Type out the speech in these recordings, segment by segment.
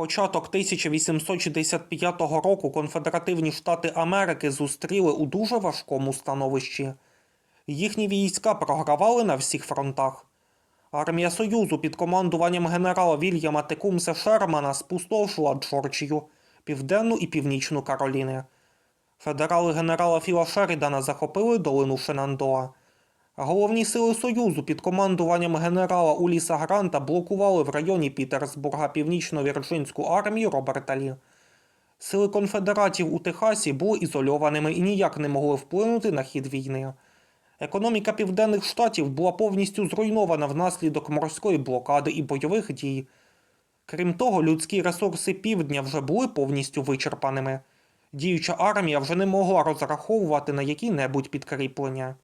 Початок 1865 року конфедеративні штати Америки зустріли у дуже важкому становищі. Їхні війська програвали на всіх фронтах. Армія Союзу під командуванням генерала Вільяма Текумса Шермана спустошила Джорджію, Південну і Північну Кароліни. Федерали генерала Філа Шерідана захопили долину Шенандоа. Головні сили Союзу під командуванням генерала Уліса Гранта блокували в районі Пітерсбурга північно-вірджинську армію Роберта Лі. Сили конфедератів у Техасі були ізольованими і ніяк не могли вплинути на хід війни. Економіка південних штатів була повністю зруйнована внаслідок морської блокади і бойових дій. Крім того, людські ресурси півдня вже були повністю вичерпаними. Діюча армія вже не могла розраховувати на які-небудь підкріплення.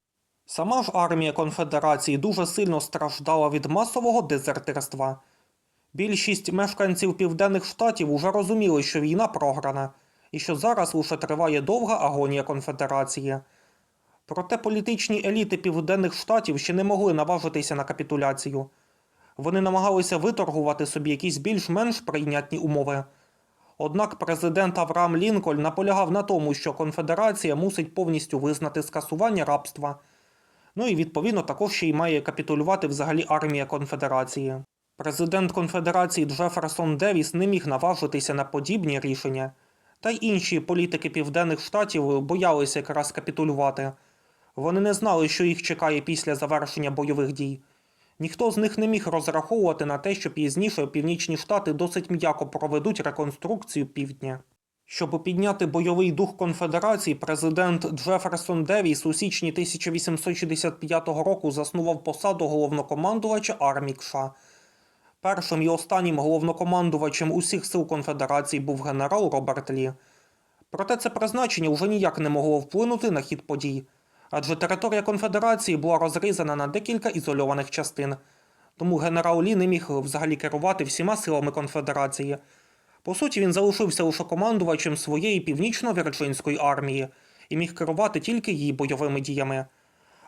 Сама ж армія конфедерації дуже сильно страждала від масового дезертирства. Більшість мешканців південних штатів уже розуміли, що війна програна, і що зараз лише триває довга агонія конфедерації. Проте політичні еліти південних штатів ще не могли наважитися на капітуляцію. Вони намагалися виторгувати собі якісь більш-менш прийнятні умови. Однак президент Авраам Лінкольн наполягав на тому, що конфедерація мусить повністю визнати скасування рабства. Ну і відповідно також ще й має капітулювати взагалі армія конфедерації. Президент конфедерації Джеферсон Девіс не міг наважитися на подібні рішення, та й інші політики південних штатів боялися якраз капітулювати. Вони не знали, що їх чекає після завершення бойових дій. Ніхто з них не міг розраховувати на те, що пізніше північні штати досить м'яко проведуть реконструкцію півдня. Щоб підняти бойовий дух конфедерації, президент Джеферсон Девіс у січні 1865 року заснував посаду головнокомандувача армії США. Першим і останнім головнокомандувачем усіх сил конфедерації був генерал Роберт Лі. Проте це призначення вже ніяк не могло вплинути на хід подій, адже територія конфедерації була розрізана на декілька ізольованих частин. Тому генерал Лі не міг взагалі керувати всіма силами конфедерації. По суті, він залишився лише командувачем своєї північно-вірджинської армії і міг керувати тільки її бойовими діями.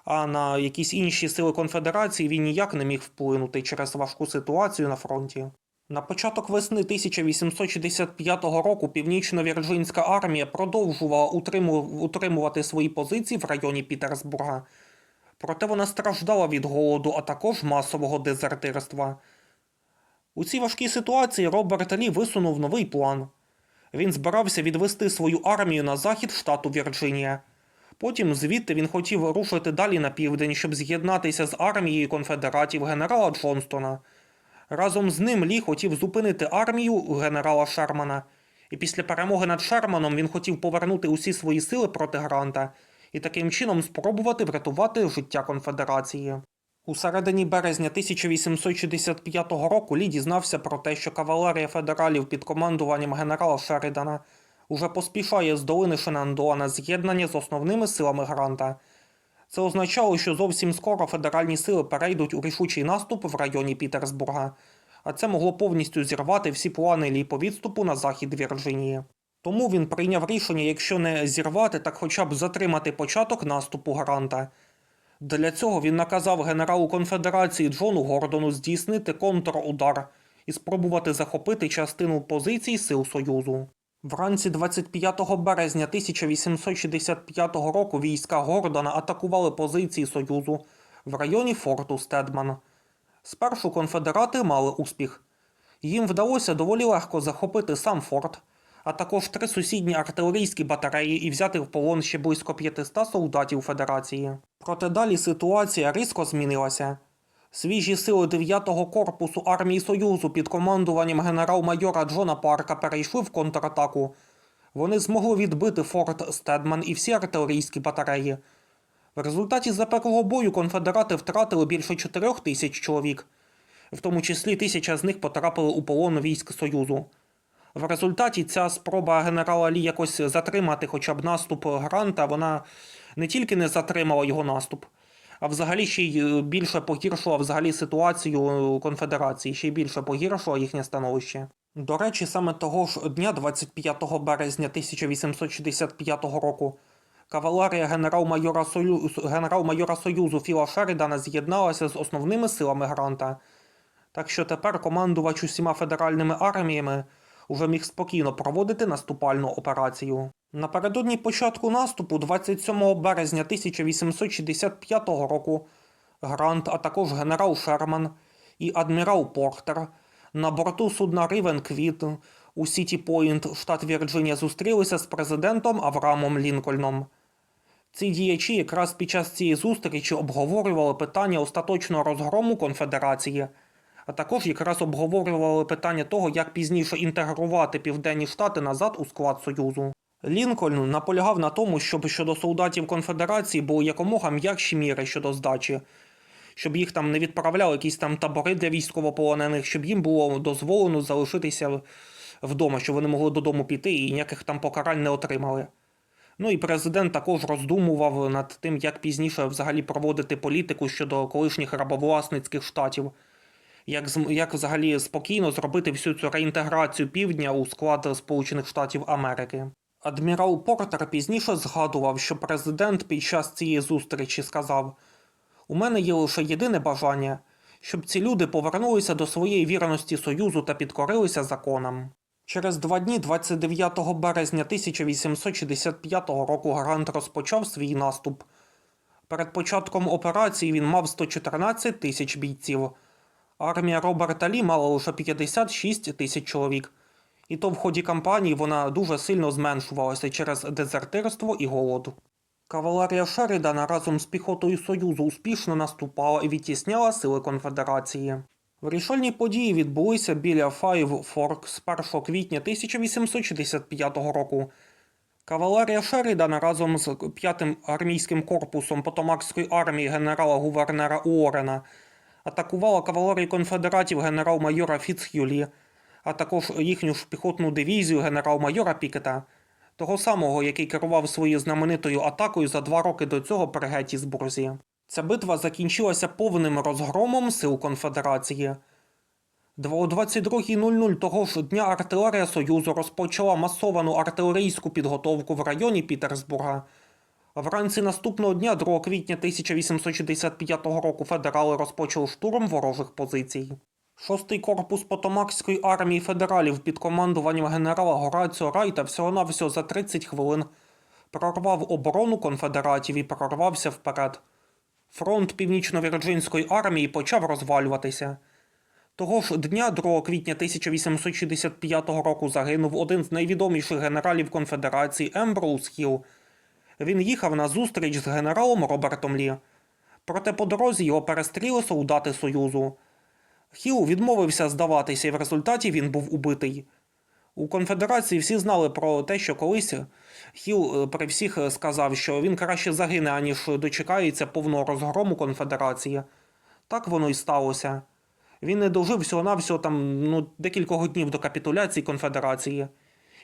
А на якісь інші сили конфедерації він ніяк не міг вплинути через важку ситуацію на фронті. На початок весни 1865 року північно-вірджинська армія продовжувала утримувати свої позиції в районі Пітерсбурга. Проте вона страждала від голоду, а також масового дезертирства. У цій важкій ситуації Роберт Лі висунув новий план. Він збирався відвести свою армію на захід штату Вірджинія. Потім звідти він хотів рушити далі на південь, щоб з'єднатися з армією конфедератів генерала Джонстона. Разом з ним Лі хотів зупинити армію генерала Шермана, і після перемоги над Шерманом він хотів повернути усі свої сили проти Гранта і таким чином спробувати врятувати життя конфедерації. У середині березня 1865 року Лі дізнався про те, що кавалерія федералів під командуванням генерала Шеридана уже поспішає з долини Шенандоа на з'єднання з основними силами Гранта. Це означало, що зовсім скоро федеральні сили перейдуть у рішучий наступ в районі Пітерсбурга, а це могло повністю зірвати всі плани Лі по відступу на захід Вірджинії. Тому він прийняв рішення, якщо не зірвати, так хоча б затримати початок наступу Гранта. Для цього він наказав генералу конфедерації Джону Гордону здійснити контрудар і спробувати захопити частину позицій сил Союзу. Вранці 25 березня 1865 року війська Гордона атакували позиції Союзу в районі форту Стедман. Спершу конфедерати мали успіх. Їм вдалося доволі легко захопити сам форт, а також три сусідні артилерійські батареї і взяти в полон ще близько 500 солдатів Федерації. Проте далі ситуація різко змінилася. Свіжі сили 9-го корпусу армії Союзу під командуванням генерал-майора Джона Парка перейшли в контратаку. Вони змогли відбити форт Стедман і всі артилерійські батареї. В результаті запеклого бою конфедерати втратили більше 4 тисяч чоловік, в тому числі тисяча з них потрапили у полон військ Союзу. В результаті ця спроба генерала Лі якось затримати хоча б наступ Гранта, вона не тільки не затримала його наступ, а взагалі ще й більше погіршила взагалі ситуацію конфедерації, ще й більше погіршила їхнє становище. До речі, саме того ж дня, 25 березня 1865 року, кавалерія генерал-майора Сою... генерал-майора Союзу Філа Шерідана з'єдналася з основними силами Гранта. Так що тепер командувач усіма федеральними арміями уже міг спокійно проводити наступальну операцію. Напередодні початку наступу, 27 березня 1865 року, Грант, а також генерал Шерман і адмірал Портер на борту судна Рівен Квіт у Сіті Пойнт, штат Вірджинія, зустрілися з президентом Авраамом Лінкольном. Ці діячі якраз під час цієї зустрічі обговорювали питання остаточного розгрому конфедерації, а також якраз обговорювали питання того, як пізніше інтегрувати південні штати назад у склад Союзу. Лінкольн наполягав на тому, щоб щодо солдатів конфедерації були якомога м'якші міри щодо здачі, щоб їх там не відправляли якісь там табори для військовополонених, щоб їм було дозволено залишитися вдома, щоб вони могли додому піти і ніяких там покарань не отримали. Ну і президент також роздумував над тим, як пізніше взагалі проводити політику щодо колишніх рабовласницьких штатів, як, як взагалі спокійно зробити всю цю реінтеграцію півдня у склад Сполучених Штатів Америки. Адмірал Портер пізніше згадував, що президент під час цієї зустрічі сказав: У мене є лише єдине бажання, щоб ці люди повернулися до своєї вірності Союзу та підкорилися законам. Через два дні, 29 березня 1865 року, Грант розпочав свій наступ. Перед початком операції він мав 114 тисяч бійців. Армія Роберта Лі мала лише 56 тисяч чоловік. І то в ході кампанії вона дуже сильно зменшувалася через дезертирство і голод. Кавалерія Шерідана разом з піхотою Союзу успішно наступала і відтісняла сили конфедерації. Вирішальні події відбулися біля Five Forks 1 квітня 1865 року. Кавалерія Шерідана разом з 5-м армійським корпусом Потомакської армії генерала-гувернера Уоррена атакувала кавалерію конфедератів генерал-майора Фіцхюлі, а також їхню ж піхотну дивізію генерал-майора Пікета, того самого, який керував своєю знаменитою атакою за два роки до цього при Геттісбурзі. Ця битва закінчилася повним розгромом сил конфедерації. О 22.00 того ж дня артилерія Союзу розпочала масовану артилерійську підготовку в районі Пітерсбурга. Вранці наступного дня, 2 квітня 1865 року, федерали розпочали штурм ворожих позицій. Шостий корпус Потомакської армії федералів під командуванням генерала Гораціо Райта всього-навсього за 30 хвилин прорвав оборону конфедератів і прорвався вперед. Фронт Північно-Вірджинської армії почав розвалюватися. Того ж дня, 2 квітня 1865 року, загинув один з найвідоміших генералів конфедерації Емброуз Хілл. Він їхав на зустріч з генералом Робертом Лі. Проте по дорозі його перестріли солдати Союзу. Хіл відмовився здаватися, і в результаті він був убитий. У конфедерації всі знали про те, що колись Хіл е, при всіх е, сказав, що він краще загине, аніж дочекається повного розгрому конфедерації. Так воно й сталося. Він не дожив всього-навсього там ну, декількох днів до капітуляції конфедерації.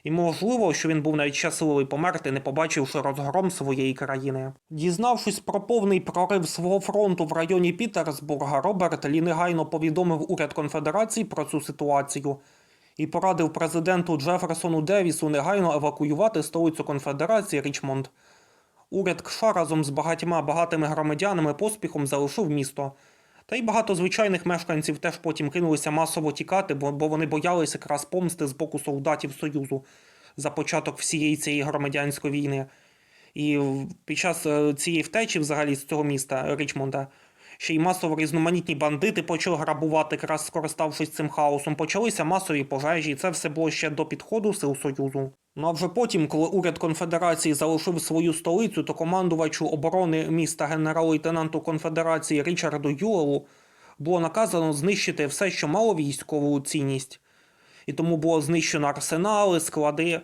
І можливо, що він був навіть щасливий померти, не побачивши розгром своєї країни. Дізнавшись про повний прорив свого фронту в районі Пітерсбурга, Роберт Лі негайно повідомив уряд конфедерації про цю ситуацію і порадив президенту Джеферсону Девісу негайно евакуювати столицю конфедерації Річмонд. Уряд Кша разом з багатьма багатими громадянами поспіхом залишив місто. Та й багато звичайних мешканців теж потім кинулися масово тікати, бо, вони боялися якраз помсти з боку солдатів Союзу за початок всієї цієї громадянської війни. І під час е, цієї втечі, взагалі, з цього міста Річмонда, ще й масово різноманітні бандити почали грабувати, якраз скориставшись цим хаосом. Почалися масові пожежі, і це все було ще до підходу сил Союзу. Ну а вже потім, коли уряд конфедерації залишив свою столицю, то командувачу оборони міста генерал-лейтенанту конфедерації Річарду Юелу було наказано знищити все, що мало військову цінність. І тому було знищено арсенали, склади.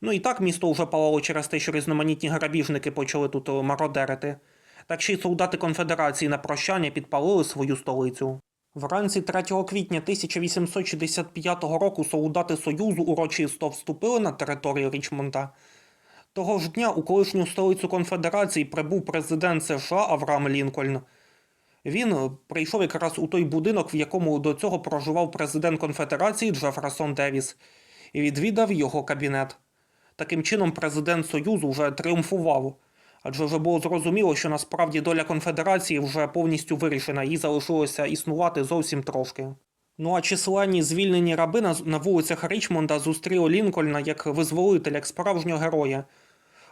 Ну і так місто вже палало через те, що різноманітні грабіжники почали тут мародерити. Так ще й солдати конфедерації на прощання підпалили свою столицю. Вранці 3 квітня 1865 року солдати Союзу урочисто вступили на територію Річмонда. Того ж дня у колишню столицю конфедерації прибув президент США Авраам Лінкольн. Він прийшов якраз у той будинок, в якому до цього проживав президент конфедерації Джеферсон Девіс, і відвідав його кабінет. Таким чином, президент Союзу вже тріумфував, адже вже було зрозуміло, що насправді доля конфедерації вже повністю вирішена, їй залишилося існувати зовсім трошки. Ну а численні звільнені раби на, на вулицях Річмонда зустріли Лінкольна як визволителя, як справжнього героя.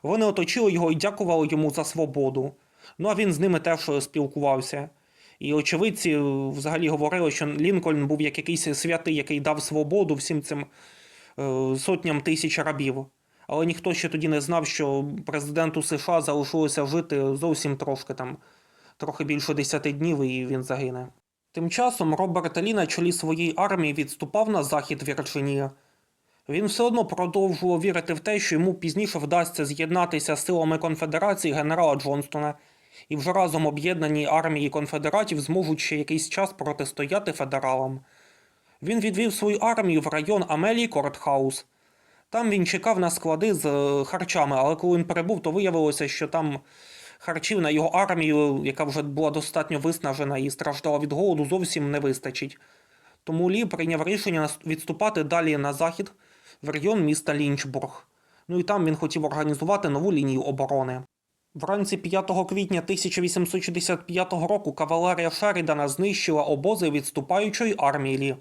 Вони оточили його і дякували йому за свободу. Ну а він з ними теж е, спілкувався. І очевидці е, взагалі говорили, що Лінкольн був як якийсь святий, який дав свободу всім цим е, сотням тисяч рабів. Але ніхто ще тоді не знав, що президенту США залишилося жити зовсім трошки там, трохи більше 10 днів, і він загине. Тим часом Роберт Лі на чолі своєї армії відступав на захід Вірджинії. Він все одно продовжував вірити в те, що йому пізніше вдасться з'єднатися з силами конфедерації генерала Джонстона, і вже разом об'єднані армії конфедератів зможуть ще якийсь час протистояти федералам. Він відвів свою армію в район Амелії Кортхаус. Там він чекав на склади з е, харчами, але коли він перебув, то виявилося, що там харчів на його армію, яка вже була достатньо виснажена і страждала від голоду, зовсім не вистачить. Тому Лі прийняв рішення відступати далі на захід в район міста Лінчбург. Ну і там він хотів організувати нову лінію оборони. Вранці 5 квітня 1865 року кавалерія Шерідана знищила обози відступаючої армії Лі.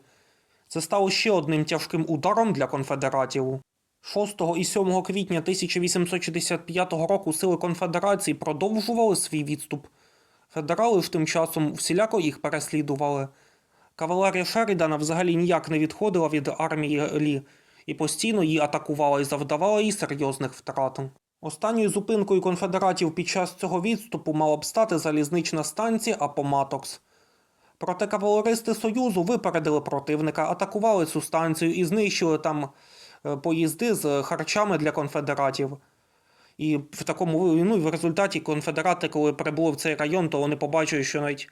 Це стало ще одним тяжким ударом для конфедератів. 6 і 7 квітня 1865 року сили конфедерації продовжували свій відступ. Федерали ж тим часом всіляко їх переслідували. Кавалерія Шерідана взагалі ніяк не відходила від армії Лі і постійно її атакувала і завдавала їй серйозних втрат. Останньою зупинкою конфедератів під час цього відступу мала б стати залізнична станція Апоматокс. Проте кавалеристи Союзу випередили противника, атакували цю станцію і знищили там поїзди з харчами для конфедератів. І в такому ну, в результаті конфедерати, коли прибули в цей район, то вони побачили, що навіть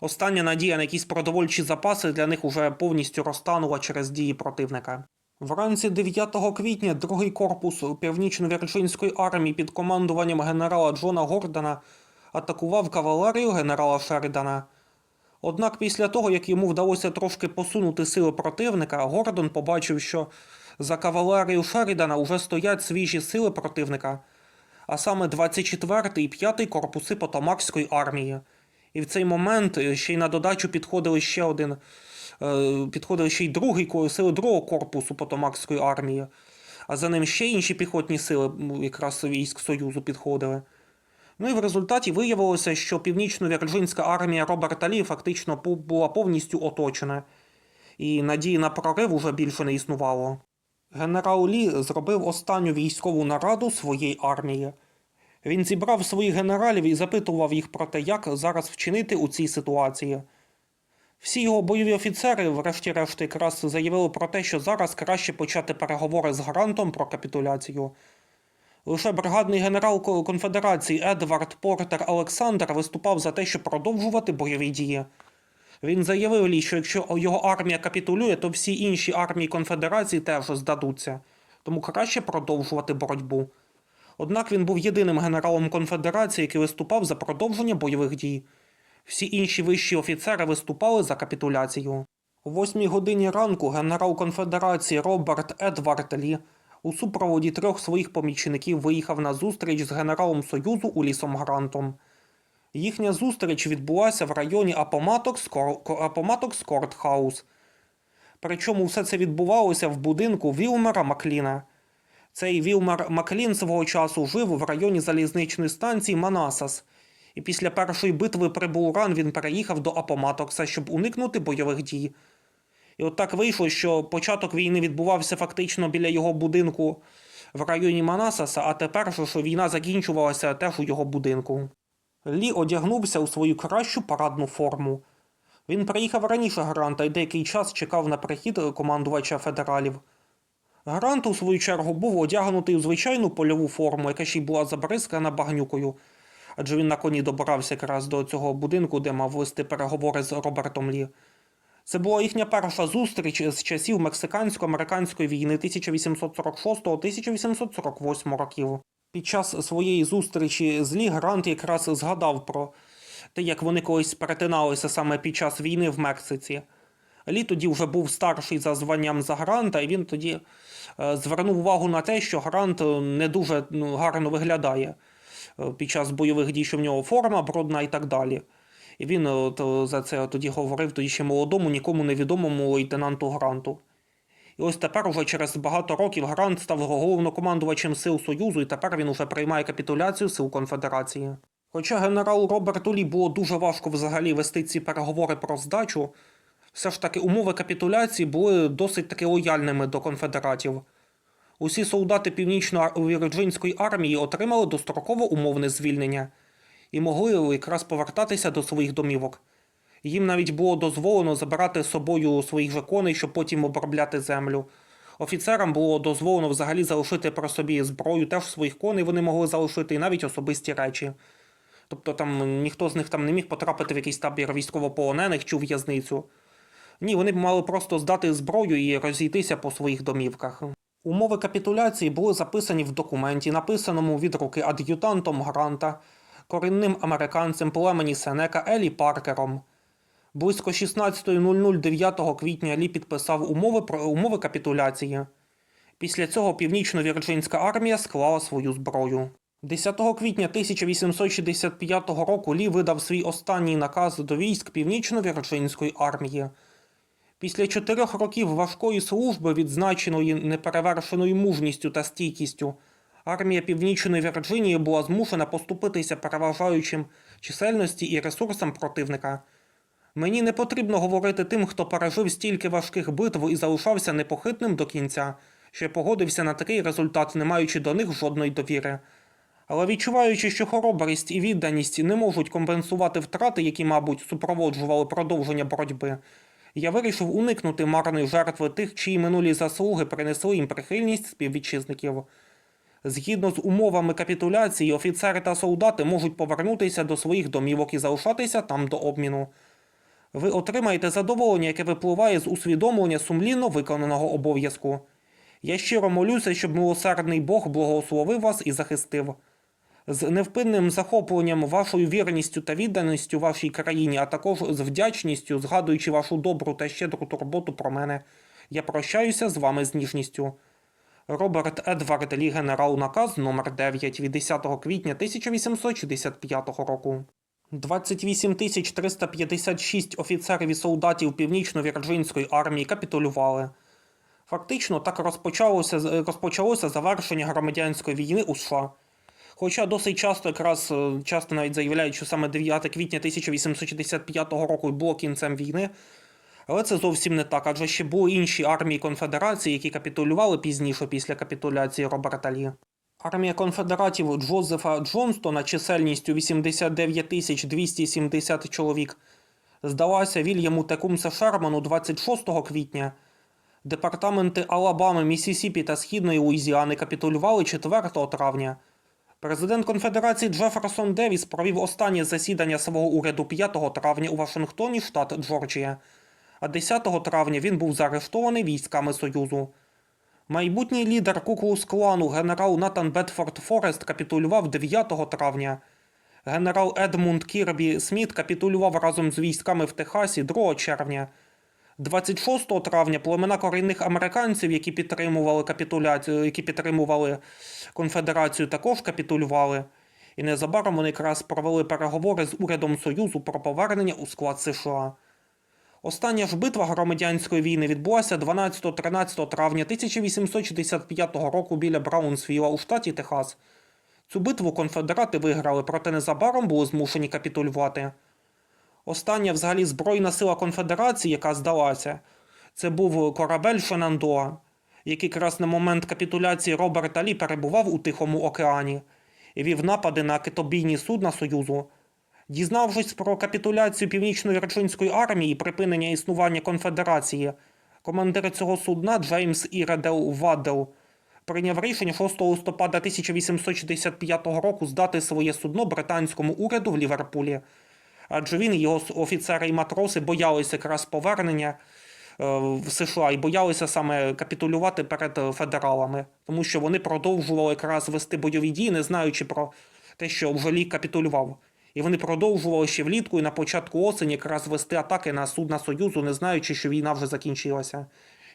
остання надія на якісь продовольчі запаси для них уже повністю розтанула через дії противника. Вранці 9 квітня другий корпус Північно-Вірджинської армії під командуванням генерала Джона Гордона атакував кавалерію генерала Шеридана. Однак після того, як йому вдалося трошки посунути сили противника, Гордон побачив, що за кавалерією Шерідана вже стоять свіжі сили противника, а саме 24-й і 5-й корпуси Потомакської армії. І в цей момент е, ще й на додачу підходили ще один, е, підходили ще й другий сили другого корпусу Потомакської армії, а за ним ще інші піхотні сили, якраз військ Союзу підходили. Ну і в результаті виявилося, що північно-вірджинська армія Роберта Лі фактично була повністю оточена, і надії на прорив уже більше не існувало. Генерал Лі зробив останню військову нараду своєї армії. Він зібрав своїх генералів і запитував їх про те, як зараз вчинити у цій ситуації. Всі його бойові офіцери, врешті-решт, якраз заявили про те, що зараз краще почати переговори з гарантом про капітуляцію. Лише бригадний генерал конфедерації Едвард Портер Олександр виступав за те, щоб продовжувати бойові дії. Він заявив Лі, що якщо його армія капітулює, то всі інші армії конфедерації теж здадуться, тому краще продовжувати боротьбу. Однак він був єдиним генералом конфедерації, який виступав за продовження бойових дій. Всі інші вищі офіцери виступали за капітуляцію. О восьмій годині ранку генерал конфедерації Роберт Едвард Лі у супроводі трьох своїх помічників виїхав на зустріч з генералом Союзу Улісом Грантом. Їхня зустріч відбулася в районі Апоматокс Кор- Ко- Апоматокс Кортхаус. Причому все це відбувалося в будинку Вілмера Макліна. Цей Вілмер Маклін свого часу жив в районі залізничної станції Манасас, і після першої битви при Булран він переїхав до Апоматокса, щоб уникнути бойових дій. І от так вийшло, що початок війни відбувався фактично біля його будинку в районі Манасаса, а тепер що війна закінчувалася теж у його будинку. Лі одягнувся у свою кращу парадну форму. Він приїхав раніше Гранта і деякий час чекав на прихід командувача федералів. Грант, у свою чергу, був одягнутий у звичайну польову форму, яка ще й була забризкана багнюкою, адже він на коні добирався якраз до цього будинку, де мав вести переговори з Робертом Лі. Це була їхня перша зустріч з часів мексикансько-американської війни 1846-1848 років. Під час своєї зустрічі з Лі Грант якраз згадав про те, як вони колись перетиналися саме під час війни в Мексиці. Лі тоді вже був старший за званням за Гранта, і він тоді е, звернув увагу на те, що Грант е, не дуже ну, гарно виглядає е, під час бойових дій, що в нього форма брудна і так далі. І він от, за це тоді говорив тоді ще молодому, нікому невідомому лейтенанту Гранту. І ось тепер, уже через багато років, Грант став головнокомандувачем сил Союзу, і тепер він уже приймає капітуляцію сил Конфедерації. Хоча генералу Роберту Лі було дуже важко взагалі вести ці переговори про здачу, все ж таки умови капітуляції були досить таки лояльними до конфедератів. Усі солдати Північно-Вірджинської армії отримали достроково умовне звільнення і могли якраз повертатися до своїх домівок. Їм навіть було дозволено забирати з собою своїх же коней, щоб потім обробляти землю. Офіцерам було дозволено взагалі залишити при собі зброю, теж своїх коней вони могли залишити, і навіть особисті речі. Тобто там ніхто з них там не міг потрапити в якийсь табір військовополонених чи в'язницю. Ні, вони б мали просто здати зброю і розійтися по своїх домівках. Умови капітуляції були записані в документі, написаному від руки ад'ютантом Гранта, корінним американцем племені Сенека Елі Паркером. Близько 16.00 9 квітня Лі підписав умови про умови капітуляції. Після цього північно-вірджинська армія склала свою зброю. 10 квітня 1865 року Лі видав свій останній наказ до військ північно-вірджинської армії. Після чотирьох років важкої служби, відзначеної неперевершеною мужністю та стійкістю, армія Північної Вірджинії була змушена поступитися переважаючим чисельності і ресурсам противника. Мені не потрібно говорити тим, хто пережив стільки важких битв і залишався непохитним до кінця, що погодився на такий результат, не маючи до них жодної довіри. Але відчуваючи, що хоробрість і відданість не можуть компенсувати втрати, які, мабуть, супроводжували продовження боротьби, я вирішив уникнути марної жертви тих, чиї минулі заслуги принесли їм прихильність співвітчизників. Згідно з умовами капітуляції, офіцери та солдати можуть повернутися до своїх домівок і залишатися там до обміну. Ви отримаєте задоволення, яке випливає з усвідомлення сумлінно виконаного обов'язку. Я щиро молюся, щоб милосердний Бог благословив вас і захистив. З невпинним захопленням, вашою вірністю та відданістю вашій країні, а також з вдячністю, згадуючи вашу добру та щедру турботу про мене, я прощаюся з вами з ніжністю. Роберт Едвард Лі, генерал наказ номер 9 від 10 квітня 1865 року. 28 356 офіцерів і солдатів Північно-Вірджинської армії капітулювали. Фактично, так розпочалося, розпочалося завершення громадянської війни у США. Хоча досить часто, якраз е, часто навіть заявляють, що саме 9 квітня 1865 року було кінцем війни, але це зовсім не так, адже ще були інші армії конфедерації, які капітулювали пізніше після капітуляції Роберта Лі. Армія конфедератів Джозефа Джонстона чисельністю 89 тисяч 270 чоловік здалася Вільяму Текумсе Шерману 26 квітня. Департаменти Алабами, Міссісіпі та Східної Луїзіани капітулювали 4 травня. Президент Конфедерації Джеферсон Девіс провів останнє засідання свого уряду 5 травня у Вашингтоні, штат Джорджія, а 10 травня він був заарештований військами Союзу. Майбутній лідер Куклус клану генерал Натан Бетфорд Форест капітулював 9 травня. Генерал Едмунд Кірбі Сміт капітулював разом з військами в Техасі 2 червня. 26 травня племена корінних американців, які підтримували капітуляцію, які підтримували конфедерацію, також капітулювали. І незабаром вони якраз провели переговори з урядом Союзу про повернення у склад США. Остання ж битва громадянської війни відбулася 12-13 травня 1865 року біля Браунсвіла у штаті Техас. Цю битву конфедерати виграли, проте незабаром були змушені капітулювати. Остання взагалі збройна сила конфедерації, яка здалася, це був корабель Шенандоа, який якраз на момент капітуляції Роберта Лі перебував у Тихому океані і вів напади на китобійні судна Союзу. Дізнавшись про капітуляцію Північно-Вірджинської армії і припинення існування конфедерації, командир цього судна Джеймс Іредел Ваддел прийняв рішення 6 листопада 1865 року здати своє судно британському уряду в Ліверпулі. Адже він і його офіцери і матроси боялися якраз повернення е, в США і боялися саме капітулювати перед е, федералами, тому що вони продовжували якраз вести бойові дії, не знаючи про те, що вже лік капітулював. І вони продовжували ще влітку і на початку осені якраз вести атаки на судна Союзу, не знаючи, що війна вже закінчилася.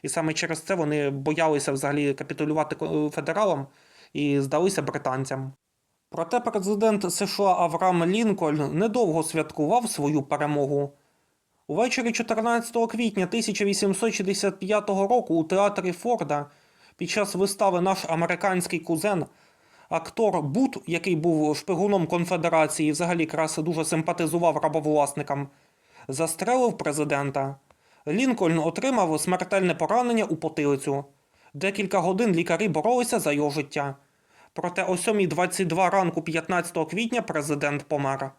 І саме через це вони боялися взагалі капітулювати федералам і здалися британцям. Проте президент США Авраам Лінкольн недовго святкував свою перемогу. Увечері 14 квітня 1865 року у театрі Форда під час вистави наш американський кузен, актор Бут, який був шпигуном конфедерації, взагалі якраз дуже симпатизував рабовласникам, застрелив президента. Лінкольн отримав смертельне поранення у потилицю. Декілька годин лікарі боролися за його життя. Проте о 7.22 ранку 15 квітня президент помер.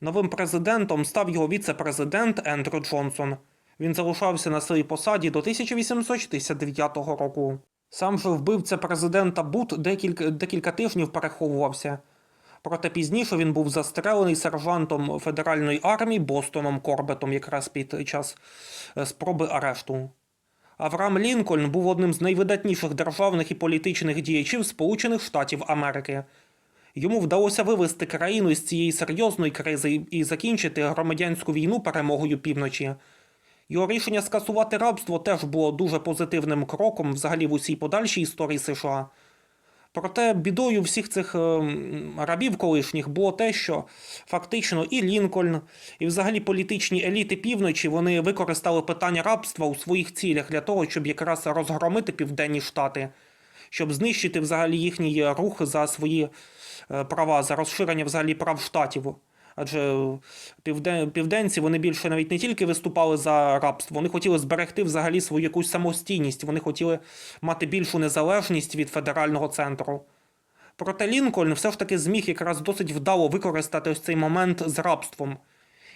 Новим президентом став його віце-президент Ендрю Джонсон. Він залишався на своїй посаді до 1869 року. Сам же вбивця президента Бут декілька, декілька тижнів переховувався. Проте пізніше він був застрелений сержантом федеральної армії Бостоном Корбетом якраз під час е, спроби арешту. Авраам Лінкольн був одним з найвидатніших державних і політичних діячів Сполучених Штатів Америки. Йому вдалося вивести країну із цієї серйозної кризи і закінчити громадянську війну перемогою півночі. Його рішення скасувати рабство теж було дуже позитивним кроком взагалі в усій подальшій історії США. Проте бідою всіх цих ем, рабів колишніх було те, що фактично і Лінкольн, і взагалі політичні еліти півночі вони використали питання рабства у своїх цілях для того, щоб якраз розгромити південні штати, щоб знищити взагалі їхній рух за свої е, права, за розширення взагалі прав штатів. Адже південці вони більше навіть не тільки виступали за рабство, вони хотіли зберегти взагалі свою якусь самостійність, вони хотіли мати більшу незалежність від федерального центру. Проте Лінкольн все ж таки зміг якраз досить вдало використати ось цей момент з рабством.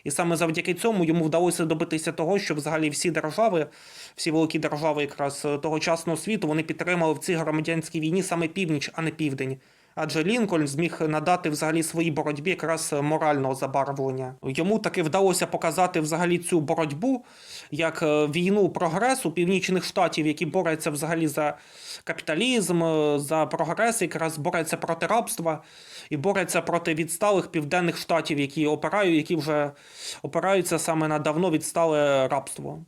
І саме завдяки цьому йому вдалося добитися того, що взагалі всі держави, всі великі держави якраз е, тогочасного світу, вони підтримали в цій громадянській війні саме північ, а не південь. Адже Лінкольн зміг надати взагалі своїй боротьбі якраз морального забарвлення. Йому таки вдалося показати взагалі цю боротьбу як е, війну прогресу північних штатів, які борються взагалі за капіталізм, е, за прогрес, якраз борються проти рабства і борються проти відсталих південних штатів, які опирають, які вже опираються саме на давно відстале рабство.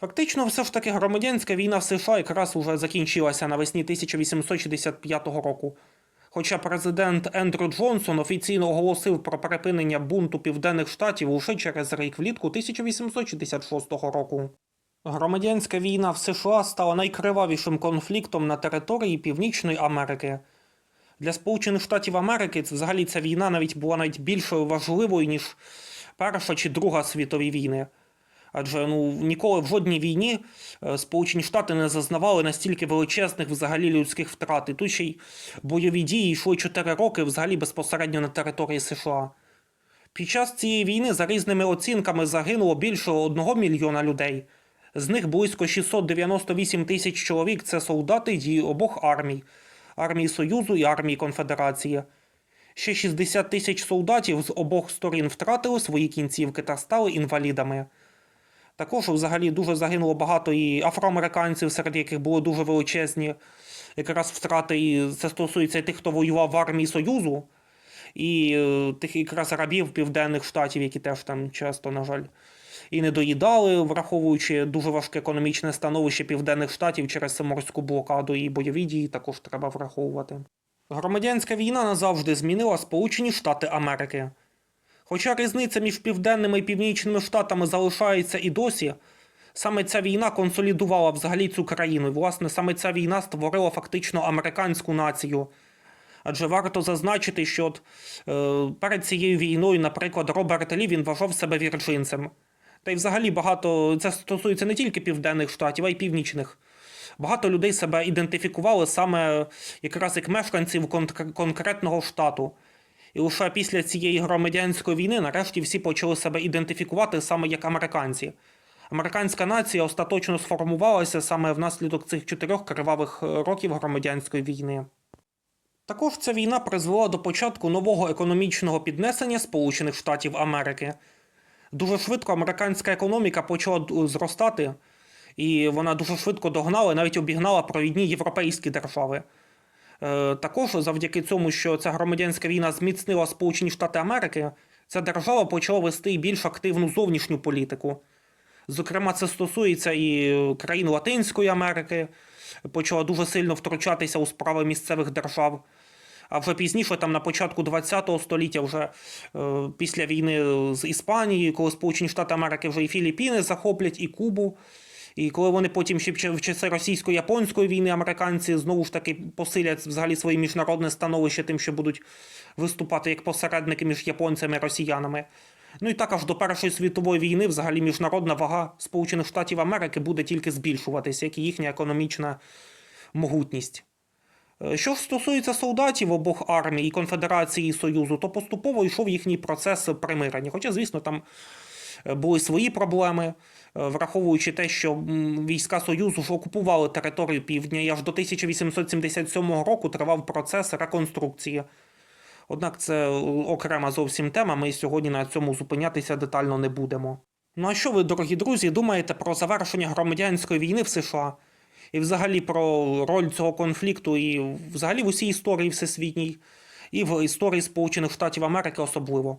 Фактично, все ж таки громадянська війна в США якраз уже закінчилася навесні 1865 року. Хоча президент Ендрю Джонсон офіційно оголосив про припинення бунту південних штатів лише через рік влітку 1866 року. Громадянська війна в США стала найкривавішим конфліктом на території Північної Америки. Для Сполучених Штатів Америки взагалі ця війна навіть була навіть більш важливою, ніж Перша чи Друга світові війни. Адже ну ніколи в жодній війні е, Сполучені Штати не зазнавали настільки величезних взагалі людських втрат. І тут ще й бойові дії йшли 4 роки взагалі безпосередньо на території США. Під час цієї війни за різними оцінками загинуло більше 1 мільйона людей. З них близько 698 тисяч чоловік це солдати дії обох армій армії Союзу і армії Конфедерації. Ще 60 тисяч солдатів з обох сторін втратили свої кінцівки та стали інвалідами. Також взагалі дуже загинуло багато і афроамериканців, серед яких були дуже величезні якраз втрати. І це стосується і тих, хто воював в армії Союзу, і е, тих якраз рабів південних штатів, які теж там часто, на жаль, і не доїдали, враховуючи дуже важке економічне становище південних штатів через морську блокаду і бойові дії, також треба враховувати. Громадянська війна назавжди змінила Сполучені Штати Америки. Хоча різниця між південними і північними штатами залишається і досі, саме ця війна консолідувала взагалі цю країну. І, власне, саме ця війна створила фактично американську націю. Адже варто зазначити, що от, е, перед цією війною, наприклад, Роберт Лі він вважав себе вірджинцем. Та й взагалі багато це стосується не тільки південних штатів, а й північних. Багато людей себе ідентифікували саме якраз як мешканців кон- конкретного штату. І лише після цієї громадянської війни нарешті всі почали себе ідентифікувати саме як американці. Американська нація остаточно сформувалася саме внаслідок цих чотирьох кривавих е, років громадянської війни. Також ця війна призвела до початку нового економічного піднесення Сполучених Штатів Америки. Дуже швидко американська економіка почала зростати, і вона дуже швидко догнала, навіть обігнала провідні європейські держави. Е, Також завдяки цьому, що ця громадянська війна зміцнила Сполучені Штати Америки, ця держава почала вести більш активну зовнішню політику. Зокрема, це стосується і країн Латинської Америки, почала дуже сильно втручатися у справи місцевих держав. А вже пізніше, там на початку ХХ століття, вже е, після війни з Іспанією, коли Сполучені Штати Америки вже і Філіппіни захоплять, і Кубу. І коли вони потім ще в часи російсько-японської війни американці знову ж таки посилять взагалі своє міжнародне становище тим, що будуть виступати як посередники між японцями і росіянами. Ну і також до Першої світової війни взагалі міжнародна вага Сполучених Штатів Америки буде тільки збільшуватися, як і їхня економічна могутність. Е, Що ж стосується солдатів обох армій і Конфедерації і Союзу, то поступово йшов їхній процес примирення. Хоча, звісно, там е, були свої проблеми, враховуючи те, що війська Союзу ж окупували територію півдня, і аж до 1877 року тривав процес реконструкції. Однак це е, окрема зовсім тема, ми сьогодні на цьому зупинятися детально не будемо. Ну а що ви, дорогі друзі, думаєте про завершення громадянської війни в США? І взагалі про роль цього конфлікту, і взагалі в усій історії всесвітній, і в історії Сполучених Штатів Америки особливо.